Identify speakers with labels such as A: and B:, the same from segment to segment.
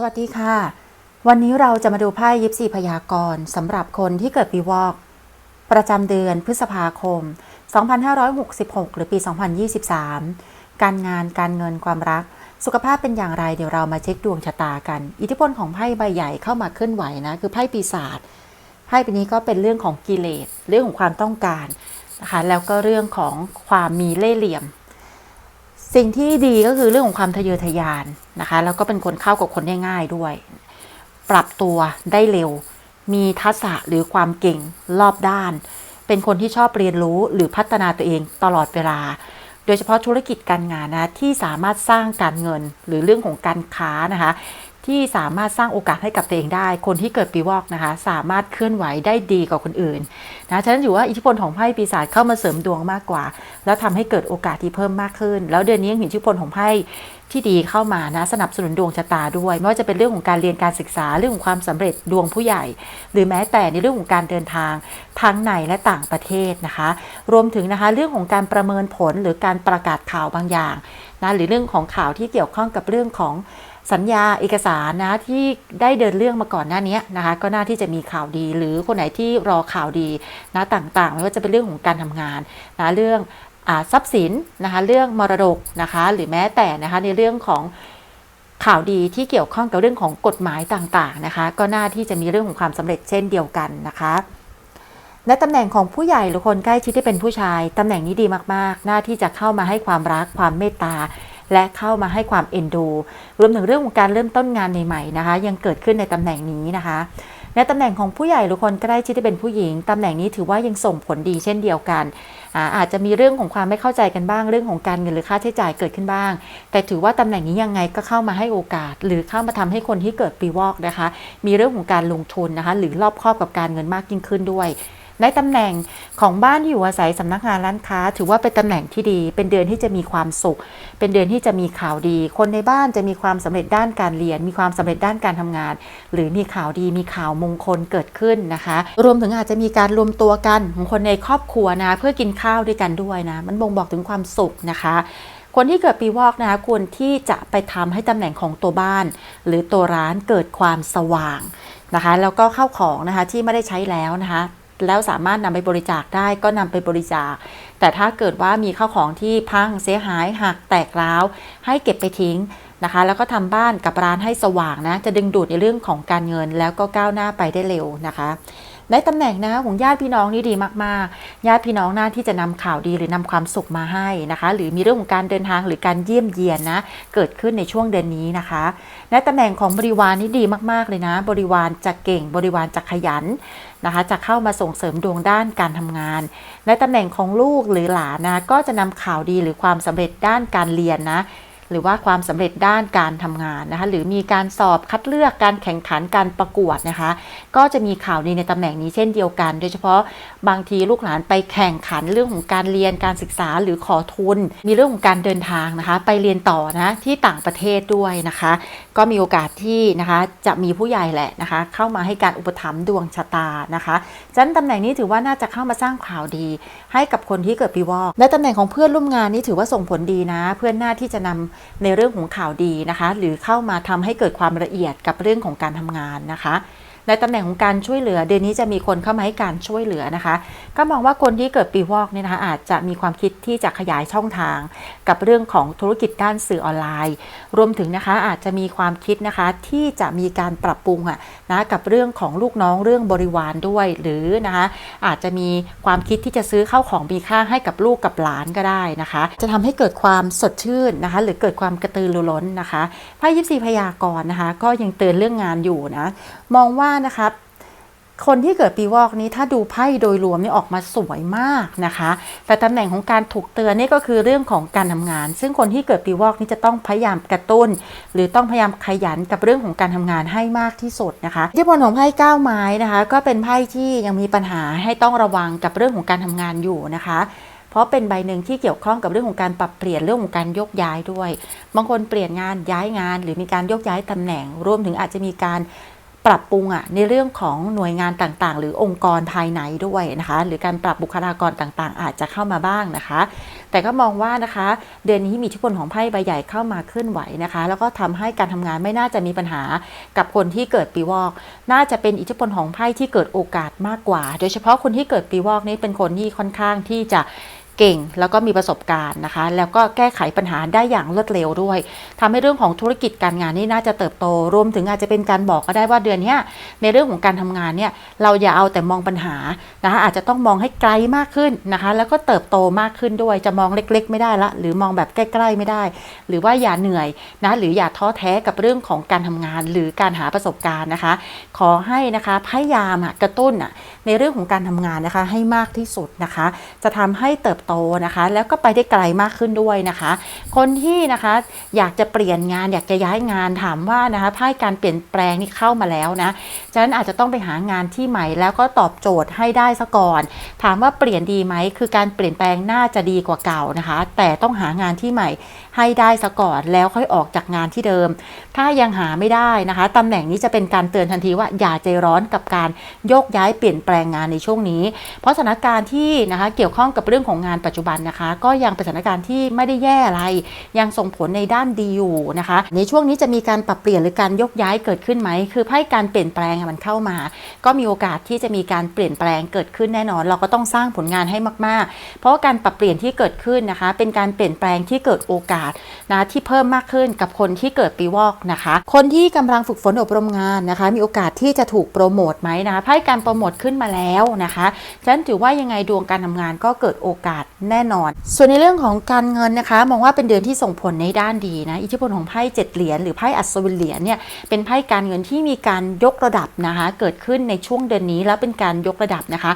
A: สวัสดีค่ะ วันนี้เราจะมาดูไพ่ยิปซีพยากรณ์สำหรับคนที่เกิดปีวอก ประจำเดือนพฤษภาคม 2566 หรือปี 2023 การงานการเงินความรัก สุขภาพเป็นอย่างไรเดี๋ยวเรามาเช็คดวงชะตากัน อิทธิพลของไพ่ใบใหญ่เข้ามาเคลื่อนไหวนะ คือไพ่ปีศาจไพ่ใบนี้ก็เป็นเรื่องของกิเลส เรื่องของความต้องการนะคะแล้วก็เรื่องของความมีเล่ห์เหลี่ยม สิ่งที่ดีก็คือเรื่องของความทะเยอทะยานนะคะ แล้วก็เป็นคนเข้ากับคนได้ง่ายด้วย ปรับตัวได้เร็ว มีทักษะหรือความเก่งรอบด้าน เป็นคนที่ชอบเรียนรู้หรือพัฒนาตัวเองตลอดเวลา โดยเฉพาะธุรกิจการงานนะที่สามารถสร้างการเงินหรือเรื่องของการค้านะคะ ที่สามารถสร้างโอกาสให้กับตัวเองได้ คนที่เกิดปีวอกนะคะ สามารถเคลื่อนไหวได้ดีกว่าคนอื่นนะฉะนั้นอยู่ว่าอิทธิพลของไพ่ปีศาจเข้ามาเสริมดวงมากกว่า แล้วทำให้เกิดโอกาสที่เพิ่มมากขึ้น แล้วเดือนนี้ยังมีอิทธิพลของไพ่ที่ดีเข้ามานะสนับสนุนดวงชะตาด้วย ไม่ว่าจะเป็นเรื่องของการเรียนการศึกษาเรื่องของความสำเร็จดวงผู้ใหญ่ หรือแม้แต่ในเรื่องของการเดินทางทั้งในและต่างประเทศนะคะ รวมถึงนะคะเรื่องของการประเมินผลหรือการประกาศข่าวบางอย่างนะหรือเรื่องของข่าวที่เกี่ยวข้องกับเรื่องของ สัญญาเอกสารนะที่ได้เดินเรื่องมาก่อนหน้านี้นะคะ ก็น่าที่จะมีข่าวดี หรือคนไหนที่รอข่าวดีนะต่างๆไม่ว่าจะเป็นเรื่องของการทำงานนะเรื่องอทรัพย์สินนะคะเรื่องมรดกนะคะหรือแม้แต่นะคะในเรื่องของข่าวดีที่เกี่ยวข้องกับเรื่องของกฎหมายต่างๆนะคะ ก็น่าที่จะมีเรื่องของความสำเร็จเช่นเดียวกันนะคะและตำแหน่งของผู้ใหญ่หรือคนใกล้ชิดที่เป็นผู้ชาย ตำแหน่งนี้ดีมากๆ หน้าที่จะเข้ามาให้ความรักความเมตตา และเข้ามาให้ความเอ็นดู รวมถึงเรื่องของการเริ่มต้นงานใหม่ๆนะคะ ยังเกิดขึ้นในตำแหน่งนี้นะคะในตำแหน่งของผู้ใหญ่หรือคนใกล้ชิดที่เป็นผู้หญิง ตำแหน่งนี้ถือว่ายังส่งผลดีเช่นเดียวกันอาอาจจะมีเรื่องของความไม่เข้าใจกันบ้าง เรื่องของการเงินหรือค่าใช้จ่ายเกิดขึ้นบ้าง แต่ถือว่าตำแหน่งนี้ยังไงก็เข้ามาให้โอกาส หรือเข้ามาทำให้คนที่เกิดปีวอกนะคะ มีเรื่องของการลงทุนนะคะ หรือรอบครอบกับการเงินมากยิ่งขึ้นด้วย ในตำแหน่งของบ้านที่อยู่อาศัยสำนักงานร้านค้า ถือว่าเป็นตำแหน่งที่ดี เป็นเดือนที่จะมีความสุข เป็นเดือนที่จะมีข่าวดี คนในบ้านจะมีความสำเร็จด้านการเรียน มีความสำเร็จด้านการทำงาน หรือมีข่าวดีมีข่าวมงคลเกิดขึ้นนะคะ รวมถึงอาจจะมีการรวมตัวกันของคนในครอบครัวนะเพื่อกินข้าวด้วยกันด้วยนะมันบ่งบอกถึงความสุขนะคะคนที่เกิดปีวอกนะคะควรที่จะไปทำให้ตำแหน่งของตัวบ้าน หรือตัวร้านเกิดความสว่างนะคะ แล้วก็เข้าของนะคะที่ไม่ได้ใช้แล้วนะคะ แล้วสามารถนำไปบริจาคได้ก็นำไปบริจาค แต่ถ้าเกิดว่ามีข้าวของที่พังเสียหายหักแตกร้าว ให้เก็บไปทิ้งนะคะ แล้วก็ทำบ้านกับร้านให้สว่างนะ จะดึงดูดในเรื่องของการเงิน แล้วก็ก้าวหน้าไปได้เร็วนะคะในตำแหน่งนะของญาติพี่น้องนี่ดีมากๆ ญาติพี่น้องหน้าที่จะนำข่าวดีหรือนำความสุขมาให้นะคะ หรือมีเรื่องของการเดินทางหรือการเยี่ยมเยียนนะ เกิดขึ้นในช่วงเดือนนี้นะคะในตำแหน่งของบริวารนี่ดีมากๆเลยนะ บริวารจะเก่งบริวารจะขยัน นะคะจะเข้ามาส่งเสริมดวงด้านการทำงานในตำแหน่งของลูกหรือหลานนะก็จะนำข่าวดีหรือความสำเร็จด้านการเรียนนะหรือว่าความสำเร็จด้านการทำงานนะคะหรือมีการสอบคัดเลือกการแข่งขันการประกวดนะคะ ก็จะมีข่าวดีในตำแหน่งนี้เช่นเดียวกัน โดยเฉพาะบางทีลูกหลานไปแข่งขันเรื่องของการเรียนการศึกษาหรือขอทุน มีเรื่องของการเดินทางนะคะ ไปเรียนต่อนะที่ต่างประเทศด้วยนะคะ ก็มีโอกาสที่นะคะจะมีผู้ใหญ่แหละนะคะ เข้ามาให้การอุปถัมภ์ดวงชะตานะคะจันตำแหน่งนี้ถือว่าน่าจะเข้ามาสร้างข่าวดี ให้กับคนที่เกิดปีวอกและตำแหน่งของเพื่อนร่วมงานนี่ถือว่าส่งผลดีนะ เพื่อนหน้าที่จะนำในเรื่องของข่าวดีนะคะ หรือเข้ามาทำให้เกิดความละเอียดกับเรื่องของการทำงานนะคะ ในตำแหน่งของการช่วยเหลือ เดือนนี้จะมีคนเข้ามาให้การช่วยเหลือนะคะ ก็มองว่าคนที่เกิดปีวอกเนี่ยนะคะอาจจะมีความคิดที่จะขยายช่องทาง กับเรื่องของธุรกิจด้านสื่อออนไลน์ รวมถึงนะคะอาจจะมีความคิดนะคะที่จะมีการปรับปรุงอะนะกับเรื่องของลูกน้องเรื่องบริวารด้วย หรือนะคะอาจจะมีความคิดที่จะซื้อเข้าของมีค่าให้กับลูกกับหลานก็ได้นะคะ จะทำให้เกิดความสดชื่นนะคะ หรือเกิดความกระตือรือร้นนะคะไพ่ยิปซีพยากรณ์นะคะ ก็ยังเตือนเรื่องงานอยู่นะมองว่านะครับคนที่เกิดปีวอกนี้ถ้าดูไพ่โดยรวมนี่ออกมาสวยมากนะคะ แต่ตำแหน่งของการถูกเตือนนี่ก็คือเรื่องของการทำงาน ซึ่งคนที่เกิดปีวอกนี่จะต้องพยายามกระตุ้น หรือต้องพยายามขยันกับเรื่องของการทำงานให้มากที่สุดนะคะที่ผลของไพ่ก้าไม้นะคะ ก็เป็นไพ่ที่ยังมีปัญหาให้ต้องระวังกับเรื่องของการทำงานอยู่นะคะเพราะเป็นใบหนึ่งที่เกี่ยวข้องกับเรื่องของการปรับเปลี่ยนเรื่องของการยกย้ายด้วย บางคนเปลี่ยนงานย้ายงาน หรือมีการยกย้ายตำแหน่ง รวมถึงอาจจะมีการ ปรับปรุงอะในเรื่องของหน่วยงานต่างๆ หรือองค์กรภายในด้วยนะคะ หรือการปรับบุคลากรต่างๆ อาจจะเข้ามาบ้างนะคะ แต่ก็มองว่านะคะ เดือนนี้มีอิทธิพลของไพ่ใบใหญ่เข้ามาเคลื่อนไหวนะคะ แล้วก็ทำให้การทำงานไม่น่าจะมีปัญหากับคนที่เกิดปีวอก น่าจะเป็นอิทธิพลของไพ่ที่เกิดโอกาสมากกว่า โดยเฉพาะคนที่เกิดปีวอกนี่เป็นคนที่ค่อนข้างที่จะ เก่งแล้วก็มีประสบการณ์นะคะ แล้วก็แก้ไขปัญหาได้อย่างรวดเร็วด้วยทำให้เรื่องของธุรกิจการงานนี่น่าจะเติบโต รวมถึงอาจจะเป็นการบอกก็ได้ว่าเดือนนี้ในเรื่องของการทำงานเนี่ยเราอย่าเอาแต่มองปัญหานะคะอาจจะต้องมองให้ไกลมากขึ้นนะคะ แล้วก็เติบโตมากขึ้นด้วยจะมองเล็ก ๆ ไม่ได้ละ หรือมองแบบใกล้ๆไม่ได้ หรือว่าอย่าเหนื่อยนะหรืออย่าท้อแท้กับเรื่องของการทำงาน หรือการหาประสบการณ์นะคะ ขอให้นะคะพยายามกระตุ้นในเรื่องของการทำงานนะคะให้มากที่สุดนะคะ จะทำให้เติบโตนะคะ แล้วก็ไปได้ไกลมากขึ้นด้วยนะคะ คนที่นะคะอยากจะเปลี่ยนงานอยากจะย้ายงานถามว่านะคะไพ่การเปลี่ยนแปลงนี่เข้ามาแล้วนะฉะนั้นอาจจะต้องไปหางานที่ใหม่แล้วก็ตอบโจทย์ให้ได้ซะก่อน ถามว่าเปลี่ยนดีไหมคือการเปลี่ยนแปลงน่าจะดีกว่าเก่านะคะ แต่ต้องหางานที่ใหม่ให้ได้ซะก่อนแล้วค่อยออกจากงานที่เดิม ถ้ายังหาไม่ได้นะคะตำแหน่งนี้จะเป็นการเตือนทันทีว่าอย่าใจร้อนกับการโยกย้ายเปลี่ยนแปลงงานในช่วงนี้ เพราะสถานการณ์ที่นะคะเกี่ยวข้องกับเรื่องของงานปัจจุบันนะคะ ก็ยังเป็นสถานการณ์ที่ไม่ได้แย่อะไร ยังส่งผลในด้านดีอยู่นะคะ ในช่วงนี้จะมีการปรับเปลี่ยนหรือการยกย้ายเกิดขึ้นไหม คือไพ่การเปลี่ยนแปลงมันเข้ามา ก็มีโอกาสที่จะมีการเปลี่ยนแปลงเกิดขึ้นแน่นอน เราก็ต้องสร้างผลงานให้มาก ๆ เพราะว่าการปรับเปลี่ยนที่เกิดขึ้นนะคะ เป็นการเปลี่ยนแปลงที่เกิดโอกาสนะที่เพิ่มมากขึ้นกับคนที่เกิดปีวอกนะคะ คนที่กำลังฝึกฝนอบรมงานนะคะ มีโอกาสที่จะถูกโปรโมทไหมนะคะไพ่การโปรโมทขึ้นมาแล้วนะคะฉะนั้นถือว่ายังไงดวงการทำงานก็เกิดโอกาสแน่นอน ส่วนในเรื่องของการเงินนะคะ มองว่าเป็นเดือนที่ส่งผลในด้านดีนะ อิทธิพลของไพ่เจ็ดเหรียญหรือไพ่อัศวินเหรียญเนี่ยเป็นไพ่การเงินที่มีการยกระดับนะคะ เกิดขึ้นในช่วงเดือนนี้แล้วเป็นการยกระดับนะคะ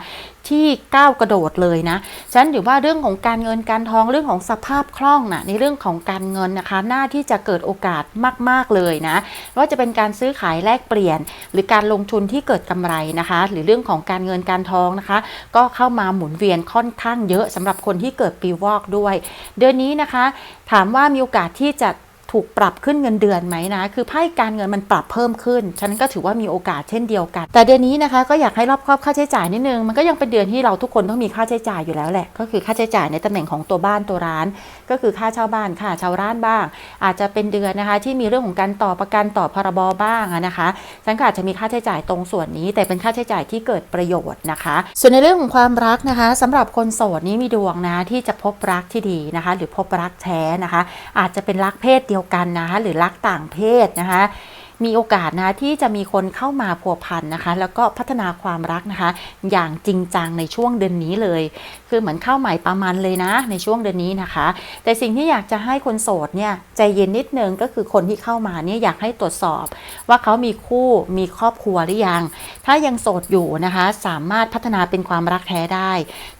A: ที่ก้าวกระโดดเลยนะฉะนั้นถือว่าเรื่องของการเงินการทองเรื่องของสภาพคล่องนะในเรื่องของการเงินนะคะหน้าที่จะเกิดโอกาสมาก ๆเลยนะว่าจะเป็นการซื้อขายแลกเปลี่ยน หรือการลงทุนที่เกิดกำไรนะคะ หรือเรื่องของการเงินการทองนะคะ ก็เข้ามาหมุนเวียนค่อนข้างเยอะสำหรับคนที่เกิดปีวอกด้วย เดือนนี้นะคะ ถามว่ามีโอกาสที่จะถูกปรับขึ้นเงินเดือนไหมนะ คือไพ่การเงินมันปรับเพิ่มขึ้น ฉันก็ถือว่ามีโอกาสเช่นเดียวกัน แต่เดือนนี้นะคะก็อยากให้รอบครอบค่าใช้จ่ายนิดนึง มันก็ยังเป็นเดือนที่เราทุกคนต้องมีค่าใช้จ่ายอยู่แล้วแหละ ก็คือค่าใช้จ่ายในตำแหน่งของตัวบ้านตัวร้าน ก็คือค่าเช่าบ้านค่าเช่าร้านบ้าง อาจจะเป็นเดือนนะคะ ที่มีเรื่องของการต่อประกันต่อพรบบ้างนะคะฉันก็อาจจะมีค่าใช้จ่ายตรงส่วนนี้ แต่เป็นค่าใช้จ่ายที่เกิดประโยชน์นะคะ ส่วนในเรื่องของความรักนะคะสำหรับคนโสดนี้มีดวงนะที่จะพบรักที่ดีนะคะ หรือพบรักแท้นะคะ อาจจะเป็นรักเพศเดียวกันนะคะหรือรักต่างเพศนะคะ มีโอกาสนะที่จะมีคนเข้ามาพัวพันนะคะ แล้วก็พัฒนาความรักนะคะ อย่างจริงจังในช่วงเดือนนี้เลย คือเหมือนเข้าใหม่ประมาณเลยนะ ในช่วงเดือนนี้นะคะ แต่สิ่งที่อยากจะให้คนโสดเนี่ยใจเย็นนิดนึงก็คือคนที่เข้ามาเนี่ยอยากให้ตรวจสอบ ว่าเขามีคู่มีครอบครัวหรือยัง ถ้ายังโสดอยู่นะคะ สามารถพัฒนาเป็นความรักแท้ได้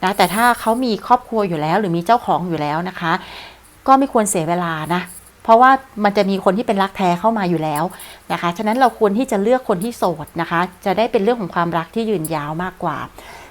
A: นะแต่ถ้าเขามีครอบครัวอยู่แล้ว หรือมีเจ้าของอยู่แล้วนะคะ ก็ไม่ควรเสียเวลานะ เพราะว่ามันจะมีคนที่เป็นรักแท้เข้ามาอยู่แล้วนะคะ ฉะนั้นเราควรที่จะเลือกคนที่โสดนะคะ จะได้เป็นเรื่องของความรักที่ยืนยาวมากกว่า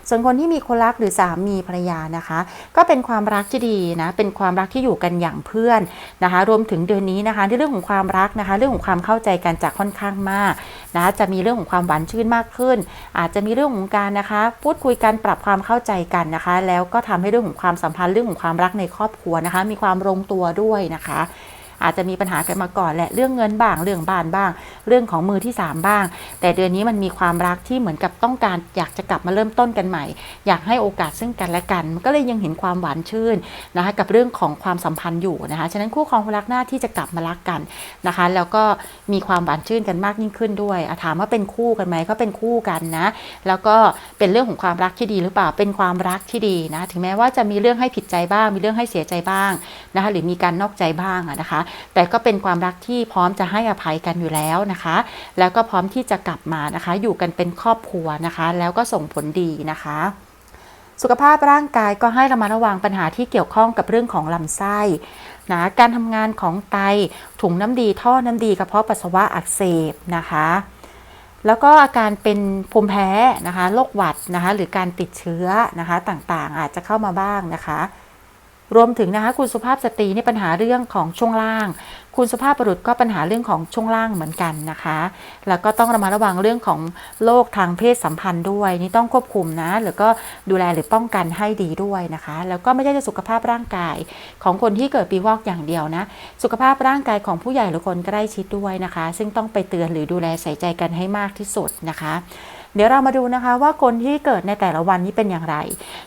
A: ส่วนคนที่มีคนรักหรือสามีภรรยานะคะ ก็เป็นความรักที่ดีนะ เป็นความรักที่อยู่กันอย่างเพื่อนนะคะ รวมถึงเดือนนี้นะคะในเรื่องของความรักนะคะ เรื่องของความเข้าใจกันจะค่อนข้างมากนะจะมีเรื่องของความหวานชื่นมากขึ้น อาจจะมีเรื่องของการนะคะ พูดคุยกันปรับความเข้าใจกันนะคะ แล้วก็ทำให้เรื่องของความสัมพันธ์เรื่องของความรักในครอบครัวนะคะ มีความลงตัวด้วยนะคะ อาจจะมีปัญหากันมาก่อนแหละเรื่องเงินบ้างเรื่องบ้านบ้าง เรื่องของมือที่ 3 บ้าง แต่เดือนนี้มันมีความรักที่เหมือนกับต้องการอยากจะกลับมาเริ่มต้นกันใหม่ อยากให้โอกาสซึ่งกันและกันก็เลยยังเห็นความหวานชื่นนะคะกับเรื่องของความสัมพันธ์อยู่นะคะฉะนั้นคู่ครองคนรักหน้าที่จะกลับมารักกันนะคะ แล้วก็มีความหวานชื่นกันมากยิ่งขึ้นด้วยถามว่าเป็นคู่กันไหมก็เป็นคู่กันนะแล้วก็เป็นเรื่องของความรักที่ดีหรือเปล่าเป็นความรักที่ดีนะถึงแม้ว่าจะมีเรื่องให้ผิดใจบ้าง มีเรื่องให้เสียใจบ้างนะคะหรือมีการนอกใจบ้างนะคะ แต่ก็เป็นความรักที่พร้อมจะให้อภัยกันอยู่แล้วนะคะ แล้วก็พร้อมที่จะกลับมานะคะ อยู่กันเป็นครอบครัวนะคะ แล้วก็ส่งผลดีนะคะ สุขภาพร่างกายก็ให้ระมัดระวังปัญหาที่เกี่ยวข้องกับเรื่องของลำไส้นะการทำงานของไตถุงน้ำดีท่อน้ำดีกระเพาะปัสสาวะอักเสบนะคะแล้วก็อาการเป็นภูมิแพ้นะคะโรคหวัดนะคะหรือการติดเชื้อนะคะต่างๆ อาจจะเข้ามาบ้างนะคะ รวมถึงนะคะคุณสุภาพสตรีนี่ปัญหาเรื่องของช่วงล่าง คุณสุภาพบุรุษก็ปัญหาเรื่องของช่วงล่างเหมือนกันนะคะ แล้วก็ต้องระมัดระวังเรื่องของโรคทางเพศสัมพันธ์ด้วย นี่ต้องควบคุมนะหรือก็ดูแลหรือป้องกันให้ดีด้วยนะคะ แล้วก็ไม่ใช่จะสุขภาพร่างกายของคนที่เกิดปีวอกอย่างเดียวนะ สุขภาพร่างกายของผู้ใหญ่หรือคนใกล้ชิดด้วยนะคะ ซึ่งต้องไปเตือนหรือดูแลใส่ใจกันให้มากที่สุดนะคะ เดี๋ยวเรามาดูนะคะว่าคนที่เกิดในแต่ละวันนี้เป็นอย่างไร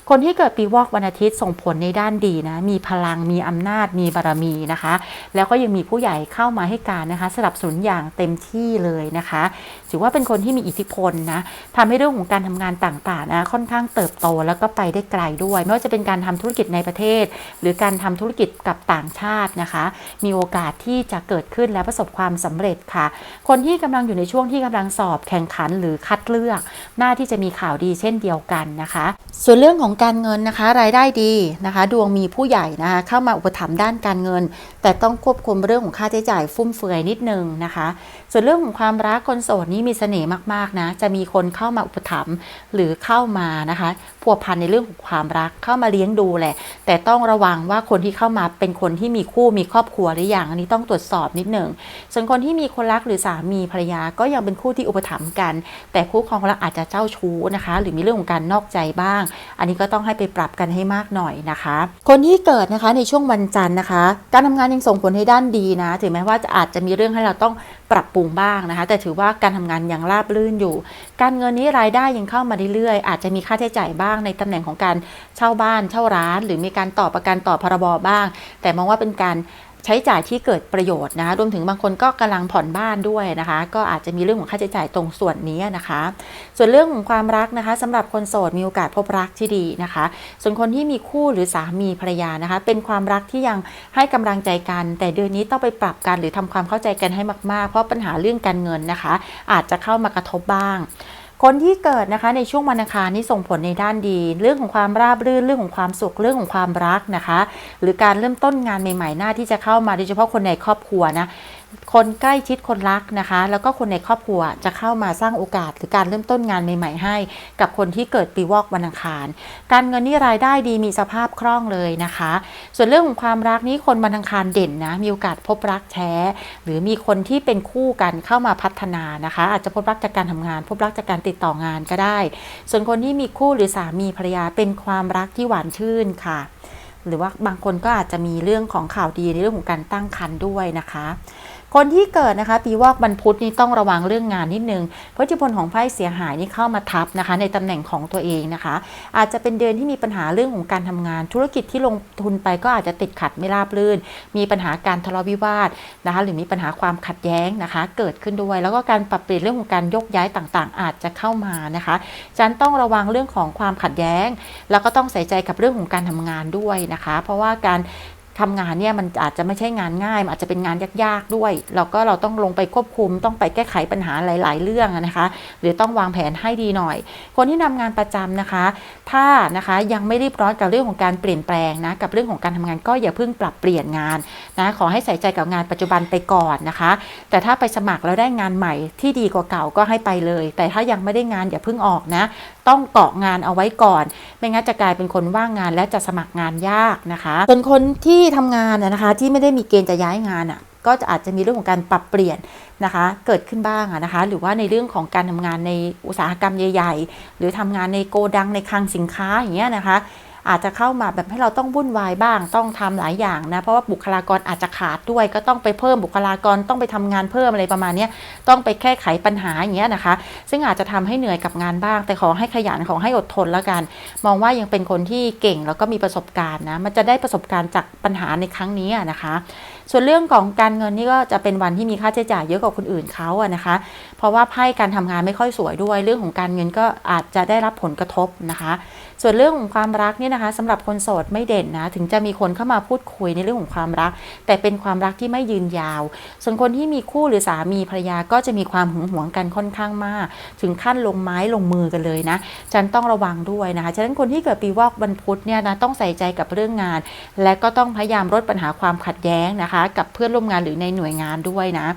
A: คนที่เกิดปีวอกวันอาทิตย์ส่งผลในด้านดีนะ มีพลัง มีอำนาจ มีบารมีนะคะ แล้วก็ยังมีผู้ใหญ่เข้ามาให้การนะคะ สนับสนุนอย่างเต็มที่เลยนะคะ ถือว่าเป็นคนที่มีอิทธิพลนะทำให้เรื่องของการทำงานต่างๆนะค่อนข้างเติบโตแล้วก็ไปได้ไกลด้วย ไม่ว่าจะเป็นการทำธุรกิจในประเทศ หรือการทำธุรกิจกับต่างชาตินะคะ มีโอกาสที่จะเกิดขึ้นและประสบความสำเร็จค่ะ คนที่กำลังอยู่ในช่วงที่กำลังสอบแข่งขันหรือคัดเลือกหน้าที่จะมีข่าวดีเช่นเดียวกันนะคะ ส่วนเรื่องของการเงินนะคะ รายได้ดีนะคะ ดวงมีผู้ใหญ่นะคะเข้ามาอุปถัมภ์ด้านการเงิน แต่ต้องควบคุมเรื่องของค่าใช้จ่ายฟุ่มเฟือยนิดนึงนะคะ ส่วนเรื่องของความรักคนโสดนี้มีเสน่ห์มากๆนะ จะมีคนเข้ามาอุปถัมภ์หรือเข้ามานะคะพัวพันในเรื่องของความรักเข้ามาเลี้ยงดูแหละ แต่ต้องระวังว่าคนที่เข้ามาเป็นคนที่มีคู่มีครอบครัวหรืออย่างอันนี้ต้องตรวจสอบนิดหนึ่งส่วนคนที่มีคนรักหรือสามีภรรยาก็ยังเป็นคู่ที่อุปถัมภ์กัน แต่คู่ครองรักอาจจะเจ้าชู้นะคะ หรือมีเรื่องของการนอกใจบ้าง อันนี้ก็ต้องให้ไปปรับกันให้มากหน่อยนะคะ คนที่เกิดนะคะในช่วงวันจันทร์นะคะ การทำงานยังส่งผลให้ด้านดีนะ ถึงแม้ว่าจะอาจจะมีเรื่องให้เราต้องปรับปรุงบ้างนะคะ แต่ถือว่าการทำงานยังราบรื่นอยู่ การเงินนี้รายได้ยังเข้ามาเรื่อยๆ อาจจะมีค่าใช้จ่ายบ้างในตำแหน่งของการเช่าบ้านเช่าร้าน หรือมีการต่อประกันต่อพรบบ้าง แต่มองว่าเป็นการ ใช้จ่ายที่เกิดประโยชน์นะรวมถึงบางคนก็กำลังผ่อนบ้านด้วยนะคะ ก็อาจจะมีเรื่องของค่าใช้จ่ายตรงส่วนนี้นะคะ ส่วนเรื่องของความรักนะคะสำหรับคนโสดมีโอกาสพบรักที่ดีนะคะ ส่วนคนที่มีคู่หรือสามีภรรยานะคะ เป็นความรักที่ยังให้กำลังใจกัน แต่เดือนนี้ต้องไปปรับกันหรือทำความเข้าใจกันให้มากๆ เพราะปัญหาเรื่องการเงินนะคะ อาจจะเข้ามากระทบบ้าง คนที่เกิดนะคะในช่วงวันอังคารนี่ส่งผลในด้านดี เรื่องของความราบรื่นเรื่องของความสุขเรื่องของความรักนะคะ หรือการเริ่มต้นงานใหม่ๆหน้าที่จะเข้ามาโดยเฉพาะคนในครอบครัวนะ คนใกล้ชิดคนรักนะคะ แล้วก็คนในครอบครัวจะเข้ามาสร้างโอกาสหรือการเริ่มต้นงานใหม่ๆให้ กับคนที่เกิดปีวอกวันอังคาร การเงินนี่รายได้ดีมีสภาพคล่องเลยนะคะ ส่วนเรื่องของความรักนี้คนวันอังคารเด่นนะมีโอกาสพบรักแท้ หรือมีคนที่เป็นคู่กันเข้ามาพัฒนานะคะ อาจจะพบรักจากการทำงาน พบรักจากการติดต่องานก็ได้ ส่วนคนที่มีคู่หรือสามีภรรยาเป็นความรักที่หวานชื่นค่ะหรือว่าบางคนก็อาจจะมีเรื่องของข่าวดีในเรื่องของการตั้งครรภ์ด้วยนะคะ คนที่เกิดนะคะปีวอกบรรพุธนี่ต้องระวังเรื่องงานนิดนึงเพราะอิทธิพลของไพ่เสียหายนี่เข้ามาทับนะคะ ในตำแหน่งของตัวเองนะคะ อาจจะเป็นเดือนที่มีปัญหาเรื่องของการทำงาน ธุรกิจที่ลงทุนไปก็อาจจะติดขัดไม่ราบรื่น มีปัญหาการทะเลาะวิวาทนะคะ หรือมีปัญหาความขัดแย้งนะคะ เกิดขึ้นด้วย แล้วก็การปรับเปลี่ยนเรื่องของการยกย้ายต่างๆ อาจจะเข้ามานะคะฉันต้องระวังเรื่องของความขัดแย้ง แล้วก็ต้องใส่ใจกับเรื่องของการทำงานด้วยนะคะ เพราะว่าการ ทำงานเนี่ยมันอาจจะไม่ใช่งานง่าย มันอาจจะเป็นงานยากๆด้วย แล้วก็เราต้องลงไปควบคุม ต้องไปแก้ไขปัญหาหลาย ๆ เรื่องนะคะ หรือต้องวางแผนให้ดีหน่อย คนที่ทำงานประจำนะคะ ถ้านะคะยังไม่รีบร้อนกับเรื่องของการเปลี่ยนแปลงนะ กับเรื่องของการทำงานก็อย่าเพิ่งปรับเปลี่ยนงานนะ ขอให้ใส่ใจกับงานปัจจุบันไปก่อนนะคะ แต่ถ้าไปสมัครแล้วได้งานใหม่ที่ดีกว่าเก่าก็ให้ไปเลย แต่ถ้ายังไม่ได้งานอย่าเพิ่งออกนะ ต้องเกาะงานเอาไว้ก่อน ไม่งั้นจะกลายเป็นคนว่างงานและจะสมัครงานยากนะคะส่วนคนที่ทำงานนะคะ ที่ไม่ได้มีเกณฑ์จะย้ายงานอะก็จะอาจจะมีเรื่องของการปรับเปลี่ยนนะคะ เกิดขึ้นบ้างนะคะ หรือว่าในเรื่องของการทำงานในอุตสาหกรรมใหญ่ ๆ หรือทำงานในโกดังในคลังสินค้าอย่างเงี้ยนะคะ อาจจะเข้ามาแบบให้เราต้องวุ่นวายบ้าง ต้องทำหลายอย่างนะ เพราะว่าบุคลากรอาจจะขาดด้วย ก็ต้องไปเพิ่มบุคลากรต้องไปทำงานเพิ่มอะไรประมาณนี้ต้องไปแก้ไขปัญหาอย่างเงี้ยนะคะ ซึ่งอาจจะทำให้เหนื่อยกับงานบ้าง แต่ขอให้ขยันขอให้อดทนแล้วกัน มองว่ายังเป็นคนที่เก่งแล้วก็มีประสบการณ์นะมันจะได้ประสบการณ์จากปัญหาในครั้งนี้นะคะ ส่วนเรื่องของการเงินนี่ก็จะเป็นวันที่มีค่าใช้จ่ายเยอะกว่าคนอื่นเขาอะนะคะ เพราะว่าไพ่การทำงานไม่ค่อยสวยด้วย เรื่องของการเงินก็อาจจะได้รับผลกระทบนะคะ ส่วนเรื่องของความรักเนี่ยนะคะสำหรับคนโสดไม่เด่นนะ ถึงจะมีคนเข้ามาพูดคุยในเรื่องของความรัก แต่เป็นความรักที่ไม่ยืนยาว ส่วนคนที่มีคู่หรือสามีภรรยาก็จะมีความหึงหวงกันค่อนข้างมาก ถึงขั้นลงไม้ลงมือกันเลยนะฉันต้องระวังด้วยนะคะฉะนั้นคนที่เกิดปีวอกวันพุธเนี่ยนะต้องใส่ใจกับเรื่องงาน และก็ต้องพยายามลดปัญหาความขัดแย้งนะคะ กับเพื่อนร่วมงานหรือในหน่วยงานด้วยนะ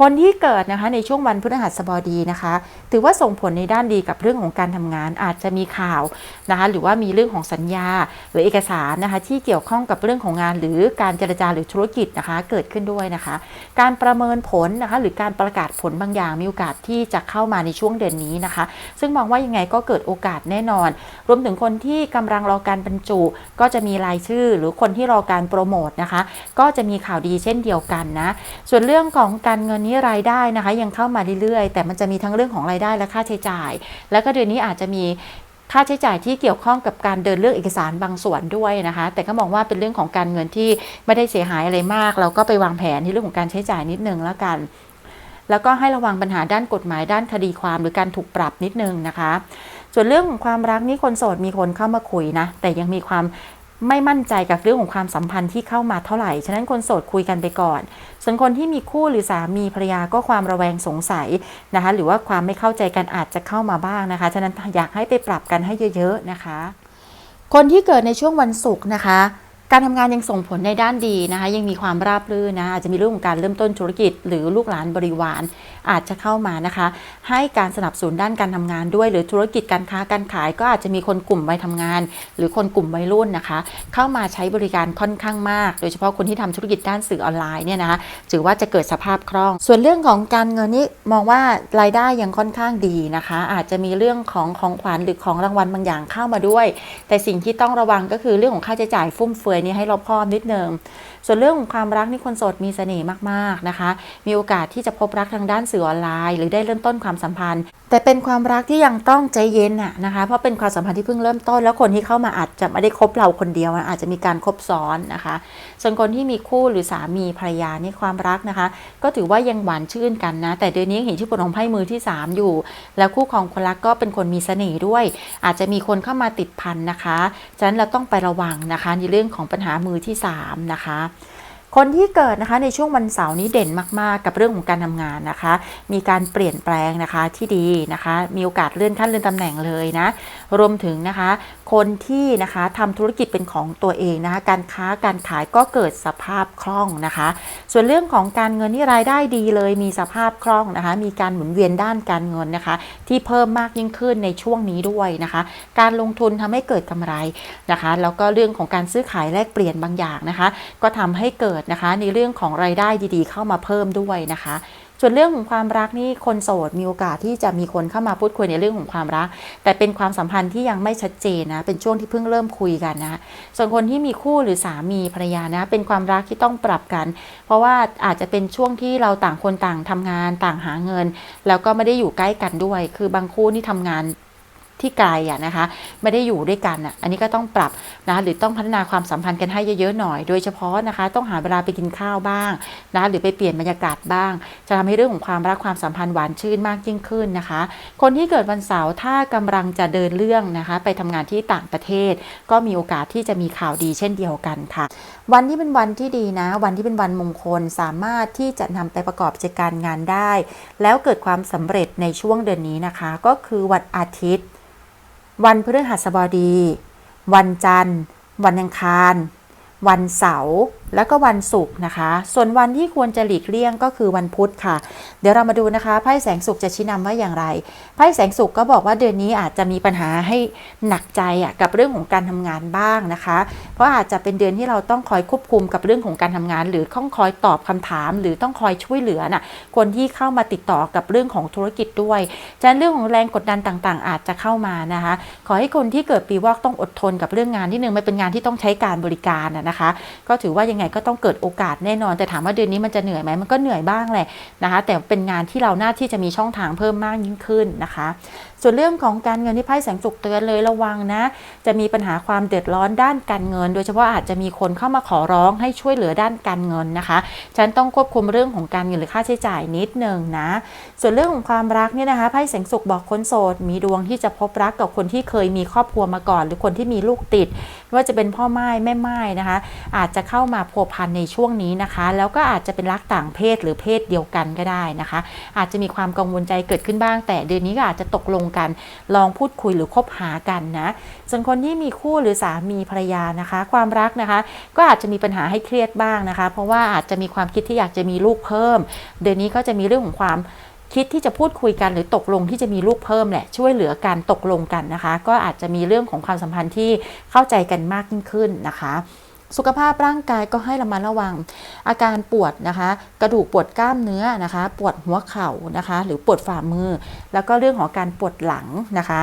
A: คนที่เกิดนะคะในช่วงวันพฤหัสบดีนะคะ ถือว่าส่งผลในด้านดีกับเรื่องของการทำงาน อาจจะมีข่าวนะคะหรือว่ามีเรื่องของสัญญา หรือเอกสารนะคะที่เกี่ยวข้องกับเรื่องของงาน หรือการเจรจาหรือธุรกิจนะคะเกิดขึ้นด้วยนะคะ การประเมินผลนะคะหรือการประกาศผลบางอย่างมีโอกาสที่จะเข้ามาในช่วงเดือนนี้นะคะ ซึ่งมองว่ายังไงก็เกิดโอกาสแน่นอน รวมถึงคนที่กำลังรอการบรรจุ ก็จะมีรายชื่อ หรือคนที่รอการโปรโมทนะคะ ก็จะมีข่าวดีเช่นเดียวกันนะส่วนเรื่องของการเงินนี้รายได้นะคะ ยังเข้ามาเรื่อยๆ แต่มันจะมีทั้งเรื่องของรายได้และค่าใช้จ่าย แล้วก็เดือนนี้อาจจะมีค่าใช้จ่ายที่เกี่ยวข้องกับการเดินเรื่องเอกสารบางส่วนด้วยนะคะ แต่ก็มองว่าเป็นเรื่องของการเงินที่ไม่ได้เสียหายอะไรมาก เราก็ไปวางแผนในเรื่องของการใช้จ่ายนิดนึงแล้วกัน แล้วก็ให้ระวังปัญหาด้านกฎหมายด้านคดีความหรือการถูกปรับนิดนึงนะคะ ส่วนเรื่องของความรักนี่คนโสดมีคนเข้ามาคุยนะ แต่ยังมีความ ไม่มั่นใจกับเรื่องของความสัมพันธ์ที่เข้ามาเท่าไหร่ ฉะนั้นคนโสดคุยกันไปก่อน ส่วนคนที่มีคู่หรือสามีภรรยาก็ความระแวงสงสัยนะคะหรือว่าความไม่เข้าใจกันอาจจะเข้ามาบ้างนะคะ ฉะนั้นอยากให้ไปปรับกันให้เยอะ ๆนะคะ คนที่เกิดในช่วงวันศุกร์นะคะการทำงานยังส่งผลในด้านดีนะคะ ยังมีความราบรื่นนะอาจจะมีเรื่องของการเริ่มต้นธุรกิจ หรือลูกหลานบริวาร อาจจะเข้ามานะคะ ให้การสนับสนุนด้านการทำงานด้วย หรือธุรกิจการค้าการขาย ก็อาจจะมีคนกลุ่มวัยทำงาน หรือคนกลุ่มวัยรุ่นนะคะ เข้ามาใช้บริการค่อนข้างมาก โดยเฉพาะคนที่ทำธุรกิจด้านสื่อออนไลน์เนี่ยนะคะถือว่าจะเกิดสภาพคล่อง ส่วนเรื่องของการเงินนี่มองว่ารายได้ยังค่อนข้างดีนะคะ อาจจะมีเรื่องของของขวัญหรือของรางวัลบางอย่างเข้ามาด้วย แต่สิ่งที่ต้องระวังก็คือเรื่องของค่าใช้จ่ายฟุ่มเฟือยนี่ให้รอบคอบนิดนึง ส่วนเรื่องของความรักนี่คนโสดมีเสน่ห์มากๆนะคะ มีโอกาสที่จะพบรักทางด้านสื่อออนไลน์ หรือได้เริ่มต้นความสัมพันธ์ แต่เป็นความรักที่ยังต้องใจเย็นอะนะคะ เพราะเป็นความสัมพันธ์ที่เพิ่งเริ่มต้น แล้วคนที่เข้ามาอาจจะไม่ได้คบเราคนเดียวอาจจะมีการคบซ้อนนะคะ ส่วนคนที่มีคู่หรือสามีภรรยานี่ความรักนะคะ ก็ถือว่ายังหวานชื่นกันนะ แต่เดือนนี้ยังเห็นชื่อผลของไพ่มือที่ 3 อยู่ แล้วคู่ของคนรักก็เป็นคนมีเสน่ห์ด้วย อาจจะมีคนเข้ามาติดพันนะคะ ฉะนั้นเราต้องไประวังนะคะ ในเรื่องของปัญหามือที่ 3 นะคะ คนที่เกิดนะคะในช่วงวันเสาร์นี้เด่นมาก ๆ กับเรื่องของการทำงานนะคะ มีการเปลี่ยนแปลงนะคะที่ดีนะคะ มีโอกาสเลื่อนขั้นเลื่อนตำแหน่งเลยนะ รวมถึงนะคะ คนที่นะคะทำธุรกิจเป็นของตัวเองนะคะ การค้าการขายก็เกิดสภาพคล่องนะคะ ส่วนเรื่องของการเงินนี่รายได้ดีเลย มีสภาพคล่องนะคะ มีการหมุนเวียนด้านการเงินนะคะ ที่เพิ่มมากยิ่งขึ้นในช่วงนี้ด้วยนะคะ การลงทุนทำให้เกิดกำไรนะคะ แล้วก็เรื่องของการซื้อขายแลกเปลี่ยนบางอย่างนะคะ ก็ทำให้เกิดนะคะ ในเรื่องของรายได้ดีๆ เข้ามาเพิ่มด้วยนะคะส่วนเรื่องของความรักนี่คนโสดมีโอกาสที่จะมีคนเข้ามาพูดคุยในเรื่องของความรัก แต่เป็นความสัมพันธ์ที่ยังไม่ชัดเจนนะเป็นช่วงที่เพิ่งเริ่มคุยกันนะส่วนคนที่มีคู่หรือสามีภรรยานะเป็นความรักที่ต้องปรับกัน เพราะว่าอาจจะเป็นช่วงที่เราต่างคนต่างทำงานต่างหาเงิน แล้วก็ไม่ได้อยู่ใกล้กันด้วย คือบางคู่นี่ทำงาน ที่ไกลอะนะคะ ไม่ได้อยู่ด้วยกันอะอันนี้ก็ต้องปรับนะหรือต้องพัฒนาความสัมพันธ์กันให้เยอะๆหน่อย โดยเฉพาะนะคะ ต้องหาเวลาไปกินข้าวบ้างนะหรือไปเปลี่ยนบรรยากาศบ้าง จะทำให้เรื่องของความรักความสัมพันธ์หวานชื่นมากยิ่งขึ้นนะคะ คนที่เกิดวันเสาร์ถ้ากำลังจะเดินเรื่องนะคะ ไปทำงานที่ต่างประเทศ ก็มีโอกาสที่จะมีข่าวดีเช่นเดียวกันค่ะ วันที่เป็นวันที่ดีนะ วันที่เป็นวันมงคลสามารถที่จะนำไปประกอบกิจการงานได้ แล้วเกิดความสำเร็จในช่วงเดือนนี้นะคะ ก็คือวันอาทิตย์ วันพฤหัสบดี วันจันทร์ วันอังคาร วันเสาร์แล้วก็วันศุกร์นะคะ ส่วนวันที่ควรจะหลีกเลี่ยงก็คือวันพุธค่ะ เดี๋ยวเรามาดูนะคะ ไพ่แสงสุขจะชี้นำว่าอย่างไร ไพ่แสงสุขก็บอกว่าเดือนนี้อาจจะมีปัญหาให้หนักใจอะกับเรื่องของการทำงานบ้างนะคะ เพราะอาจจะเป็นเดือนที่เราต้องคอยควบคุมกับเรื่องของการทำงาน หรือต้องคอยตอบคำถาม หรือต้องคอยช่วยเหลือน่ะ คนที่เข้ามาติดต่อกับเรื่องของธุรกิจด้วยฉะนั้นเรื่องของแรงกดดันต่างๆ อาจจะเข้ามานะคะ ขอให้คนที่เกิดปีวอกต้องอดทนกับเรื่องงานที่หนึ่งไมันเป็นงานที่ต้องใช้การบริการน่ะนะคะ ก็ถือว่ายังไงก็ต้องเกิดโอกาสแน่นอน แต่ถามว่าเดือนนี้มันจะเหนื่อยไหมมันก็เหนื่อยบ้างแหละนะคะ แต่เป็นงานที่เราหน้าที่จะมีช่องทางเพิ่มมากยิ่งขึ้นนะคะ ส่วนเรื่องของการเงินที่ไพ่แสงสุกเตือนเลยระวังนะ จะมีปัญหาความเดือดร้อนด้านการเงิน โดยเฉพาะอาจจะมีคนเข้ามาขอร้องให้ช่วยเหลือด้านการเงินนะคะ ฉันต้องควบคุมเรื่องของการเงินหรือค่าใช้จ่ายนิดหนึ่งนะ ส่วนเรื่องของความรักเนี่ยนะคะไพ่แสงสุกบอกคนโสด มีดวงที่จะพบรักกับคนที่เคยมีครอบครัวมาก่อน หรือคนที่มีลูกติดไม่ว่าจะเป็นพ่อไม้แม่ไม้นะคะ อาจจะเข้ามาพัวพันในช่วงนี้นะคะ แล้วก็อาจจะเป็นรักต่างเพศหรือเพศเดียวกันก็ได้นะคะ อาจจะมีความกังวลใจเกิดขึ้นบ้าง แต่เดือนนี้ก็อาจจะตกลงกันลองพูดคุยหรือคบหากันนะส่วนคนที่มีคู่หรือสามีภรรยานะคะ ความรักนะคะ ก็อาจจะมีปัญหาให้เครียดบ้างนะคะ เพราะว่าอาจจะมีความคิดที่อยากจะมีลูกเพิ่ม เดือนนี้ก็จะมีเรื่องของความคิดที่จะพูดคุยกันหรือตกลงที่จะมีลูกเพิ่มแหละช่วยเหลือกันตกลงกันนะคะ ก็อาจจะมีเรื่องของความสัมพันธ์ที่เข้าใจกันมากยิ่งขึ้นนะคะ สุขภาพร่างกายก็ให้ระมัดระวัง อาการปวดนะคะ กระดูกปวดกล้ามเนื้อนะคะ ปวดหัวเข่านะคะ หรือปวดฝ่ามือ แล้วก็เรื่องของการปวดหลังนะคะ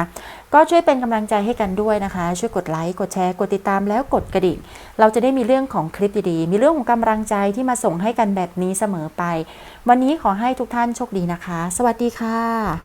A: ก็ช่วยเป็นกำลังใจให้กันด้วยนะคะ ช่วยกดไลค์กดแชร์กดติดตามแล้วกดกระดิ่ง เราจะได้มีเรื่องของคลิปดีๆ มีเรื่องของกำลังใจที่มาส่งให้กันแบบนี้เสมอไป วันนี้ขอให้ทุกท่านโชคดีนะคะ สวัสดีค่ะ